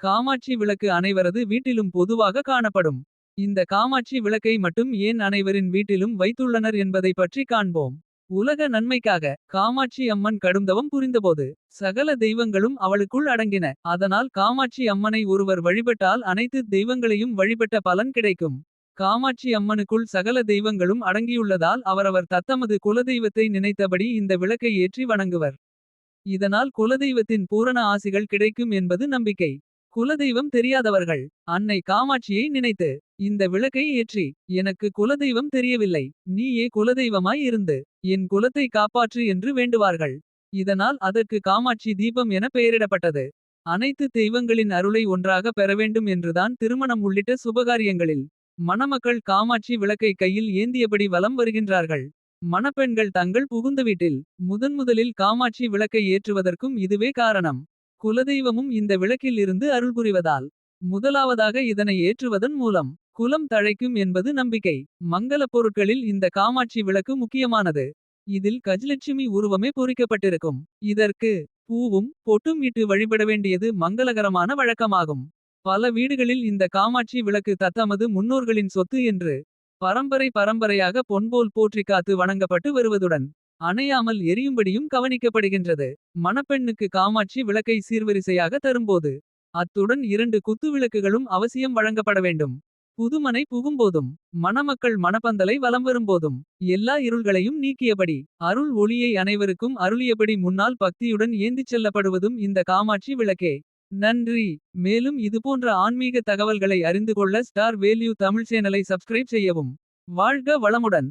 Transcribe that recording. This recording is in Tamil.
காமாட்சி விளக்கு அனைவரது வீட்டிலும் பொதுவாக காணப்படும். இந்த காமாட்சி விளக்கை மட்டும் ஏன் அனைவரின் வீட்டிலும் வைத்துள்ளனர் என்பதை பற்றி காண்போம். உலக நன்மைக்காக காமாட்சி அம்மன் கடுந்தவம் புரிந்தபோது. சகல தெய்வங்களும் அவளுக்குள் அடங்கின. அதனால் காமாட்சி அம்மனை ஒருவர் வழிபட்டால் அனைத்து தெய்வங்களையும் வழிபட்ட பலன் கிடைக்கும். காமாட்சி அம்மனுக்குள் சகல தெய்வங்களும் அடங்கியுள்ளதால் அவரவர் தத்தமது குலதெய்வத்தை நினைத்தபடி இந்த விளக்கை ஏற்றி வணங்குவர். இதனால் குலதெய்வத்தின் பூரண ஆசிகள் கிடைக்கும் என்பது நம்பிக்கை. குலதெய்வம் தெரியாதவர்கள் அன்னை காமாட்சியை நினைத்து. இந்த விளக்கை ஏற்றி எனக்கு குலதெய்வம் தெரியவில்லை. நீயே குலதெய்வமாய் இருந்து என் குலத்தை காப்பாற்று என்று வேண்டுவார்கள். இதனால் அதற்கு காமாட்சி தீபம் என பெயரிடப்பட்டது. அனைத்து தெய்வங்களின் அருளை ஒன்றாக பெறவேண்டும் என்றுதான் திருமணம் உள்ளிட்ட சுபகாரியங்களில். மணமக்கள் காமாட்சி விளக்கை கையில் ஏந்தியபடி வலம் வருகின்றார்கள். மணப்பெண்கள் தங்கள் புகுந்த வீட்டில் முதன்முதலில் காமாட்சி விளக்கை ஏற்றுவதற்கும் இதுவே காரணம். குலதெய்வமும் இந்த விளக்கில் இருந்து அருள் புரிவதால். முதலாவதாக இதனை ஏற்றுவதன் மூலம் குலம் தழைக்கும் என்பது நம்பிக்கை. மங்கலப் பொருட்களில் இந்த காமாட்சி விளக்கு முக்கியமானது. இதில் கஜலட்சுமி உருவமே பொறிக்கப்பட்டிருக்கும். இதற்கு பூவும் பொட்டும் இட்டு வழிபட வேண்டியது மங்களகரமான வழக்கமாகும். பல வீடுகளில் இந்த காமாட்சி விளக்கு தத்தமது முன்னோர்களின் சொத்து என்று. பரம்பரை பரம்பரையாக பொன்போல் போற்றி காத்து வணங்கப்பட்டு வருவதுடன். அணையாமல் எரியும்படியும் கவனிக்கப்படுகின்றது. மணப்பெண்ணுக்கு காமாட்சி விளக்கை சீர்வரிசையாக தரும்போது. அத்துடன் இரண்டு குத்து விளக்குகளும் அவசியம் வழங்கப்பட வேண்டும். புதுமனை புகும்போதும் மணமக்கள் மணப்பந்தலை வலம் வரும்போதும். எல்லா இருள்களையும் நீக்கியபடி அருள் ஒளியை அனைவருக்கும் அருளியபடி முன்னால் பக்தியுடன் ஏந்திச் செல்லப்படுவதும் இந்த காமாட்சி விளக்கே. நன்றி மேலும் இதுபோன்ற ஆன்மீக தகவல்களை அறிந்து கொள்ள ஸ்டார் வேல்யூ தமிழ் சேனலை சப்ஸ்கிரைப் செய்யவும். வாழ்க வளமுடன்.